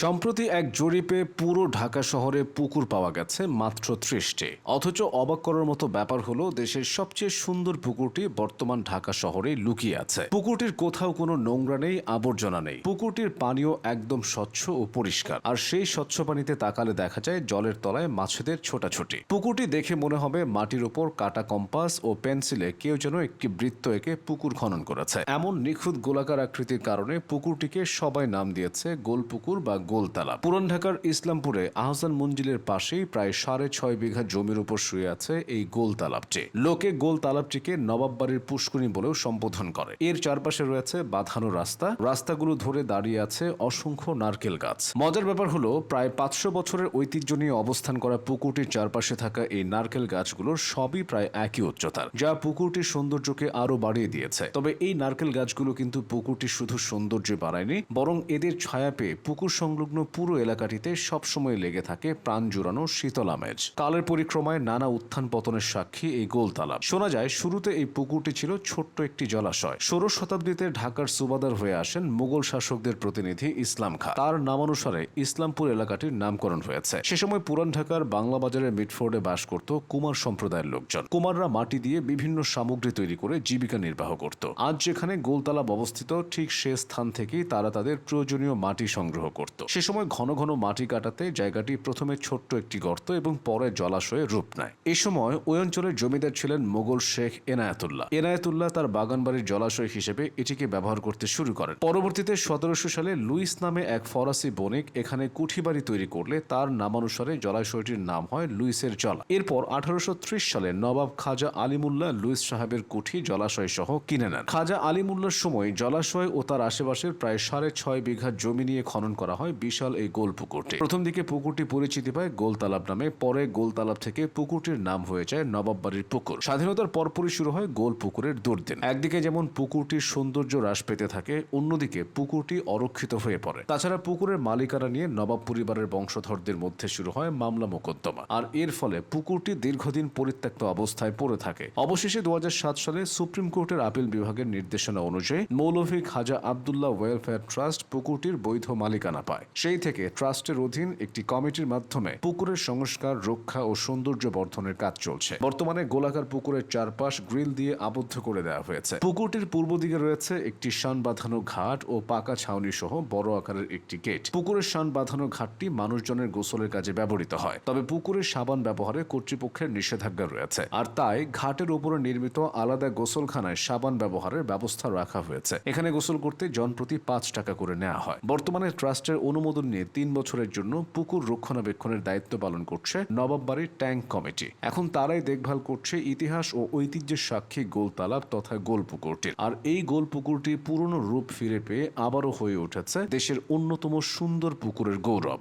সম্প্রতি এক জরিপে পুরো ঢাকা শহরে পুকুর পাওয়া গেছে মাত্র ত্রিশটি। অথচ অবাক করার মতো ব্যাপার হলো, দেশের সবচেয়ে সুন্দর পুকুরটি বর্তমান ঢাকা শহরে লুকিয়ে আছে। পুকুরটির কোথাও কোনো নোংরা নেই, আবর্জনা নেই। পুকুরটির পানিও একদম স্বচ্ছ ও পরিষ্কার। আর সেই স্বচ্ছ পানিতে তাকালে দেখা যায়, জলের তলায় মাছেদের ছোটাছুটি। পুকুরটি দেখে মনে হবে, মাটির উপর কাটা কম্পাস ও পেন্সিলে কেউ যেন একটি বৃত্ত এঁকে পুকুর খনন করেছে। এমন নিখুঁত গোলাকার আকৃতির কারণে পুকুরটিকে সবাই নাম দিয়েছে গোলপুকুর বা গোলতালা। পুরান ঢাকার ইসলামপুরে আহসান মঞ্জিলের পাশেই প্রায় সাড়ে ছয় বিঘা জমির উপর শুয়ে আছে এই গোল তালাবটি লোকে গোল তালাবটিকে নবাব বাড়ির পুষ্করণী বলেও সম্বোধন করে। এর চারপাশে রয়েছে বাঁধানো রাস্তা। রাস্তাগুলো ধরে দাঁড়িয়ে আছে অসংখ্য নারকেল গাছ। মজার ব্যাপার হলো, প্রায় পাঁচশো বছরের ঐতিহ্য নিয়ে অবস্থান করা পুকুরটির চারপাশে থাকা এই নারকেল গাছগুলো সবই প্রায় একই উচ্চতার, যা পুকুরটির সৌন্দর্যকে আরও বাড়িয়ে দিয়েছে। তবে এই নারকেল গাছগুলো কিন্তু পুকুরটি শুধু সৌন্দর্য বাড়ায়নি, বরং এদের ছায়া পেয়ে পুকুর সংলগ্ন পুরো এলাকাটিতে সবসময় লেগে থাকে প্রাণ জুড়ানো শীতল আমেজ। কালের পরিক্রমায় নানা উত্থান পতনের সাক্ষী এই গোল তালাব শোনা যায়, শুরুতে এই পুকুরটি ছিল ছোট্ট একটি জলাশয়। ষোড়শ শতাব্দীতে ঢাকার সুবাদার হয়ে আসেন মুঘল শাসকদের প্রতিনিধি ইসলাম খা। তার নামানুসারে ইসলামপুর এলাকাটির নামকরণ হয়েছে। সে সময় পুরান ঢাকার বাংলা বাজারের মিটফোর্ডে বাস করত কুমার সম্প্রদায়ের লোকজন। কুমাররা মাটি দিয়ে বিভিন্ন সামগ্রী তৈরি করে জীবিকা নির্বাহ করত। আজ যেখানে গোলতালাব অবস্থিত, ঠিক সে স্থান থেকেই তারা তাদের প্রয়োজনীয় মাটি সংগ্রহ করত। সে সময় ঘন ঘন মাটি কাটাতে জায়গাটি প্রথমে ছোট্ট একটি গর্ত এবং পরে জলাশয়ে রূপ নেয়। এ সময় ওই অঞ্চলের জমিদার ছিলেন মোগল শেখ এনায়াতুল্লাহ। এনায়াতুল্লাহ তার বাগানবাড়ির জলাশয় হিসেবে এটিকে ব্যবহার করতে শুরু করেন। পরবর্তীতে সতেরোশো সালে লুইস নামে এক ফরাসি বণিক এখানে কুঠিবাড়ি তৈরি করলে তার নামানুসারে জলাশয়টির নাম হয় লুইসের জলা। এরপর আঠারোশো ত্রিশ সালে নবাব খাজা আলিমুল্লাহ লুইস সাহেবের কুঠি জলাশয় সহ কিনে নেন। খাজা আলিমুল্লার সময় জলাশয় ও তার আশেপাশের প্রায় সাড়ে ছয় বিঘা জমি নিয়ে খনন করা হয় বিশাল এই গোল পুকুরটি। প্রথম দিকে পুকুরটি পরিচিতি পায় গোলতালাব নামে, পরে গোলতালাব থেকে পুকুরটির নাম হয়ে যায় নবাব বাড়ির পুকুর। স্বাধীনতার পরপরই শুরু হয় গোল পুকুরের দুর্দিন। একদিকে যেমন পুকুরটির সৌন্দর্য হ্রাস পেতে থাকে, অন্যদিকে পুকুরটি অরক্ষিত হয়ে পড়ে। তাছাড়া পুকুরের মালিকানা নিয়ে নবাব পরিবারের বংশধরদের মধ্যে শুরু হয় মামলা মোকদ্দমা। আর এর ফলে পুকুরটি দীর্ঘদিন পরিত্যক্ত অবস্থায় পড়ে থাকে। অবশেষে দু হাজার সাত সালে সুপ্রিম কোর্টের আপিল বিভাগের নির্দেশনা অনুযায়ী মৌলভী খাজা আবদুল্লাহ ওয়েলফেয়ার ট্রাস্ট পুকুরটির বৈধ মালিকানা পায়। সেই থেকে ট্রাস্টের অধীন একটি কমিটির মাধ্যমে পুকুরের সংস্কার, রক্ষা ও সৌন্দর্য বর্ধনের কাজ চলছে। বর্তমানে গোলাকার পুকুরের চারপাশ গ্রিল দিয়ে আবদ্ধ করে দেওয়া হয়েছে। পুকুরটির পূর্ব দিকে রয়েছে একটি শান বাঁধানো ঘাট ও পাকা ছাউনি সহ বড় আকারের একটি গেট। পুকুরের শান বাঁধানো ঘাটটি মানুষজনের গোসলের কাজে ব্যবহৃত হয়। তবে পুকুরের সাবান ব্যবহারে কর্তৃপক্ষের নিষেধাজ্ঞা রয়েছে। আর তাই ঘাটের উপরে নির্মিত আলাদা গোসলখানায় সাবান ব্যবহারের ব্যবস্থা রাখা হয়েছে। এখানে গোসল করতে জনপ্রতি পাঁচ টাকা করে নেওয়া হয়। বর্তমানে ট্রাস্টের অনুমোদন নিয়ে তিন বছরের জন্য পুকুর রক্ষণাবেক্ষণের দায়িত্ব পালন করছে নবাববাড়ির ট্যাঙ্ক কমিটি। এখন তারাই দেখভাল করছে ইতিহাস ও ঐতিহ্যের সাক্ষী গোল তালাব তথা গোল পুকুরটির আর এই গোল পুকুরটি পুরনো রূপ ফিরে পেয়ে আবারও হয়ে উঠেছে দেশের অন্যতম সুন্দর পুকুরের গৌরব।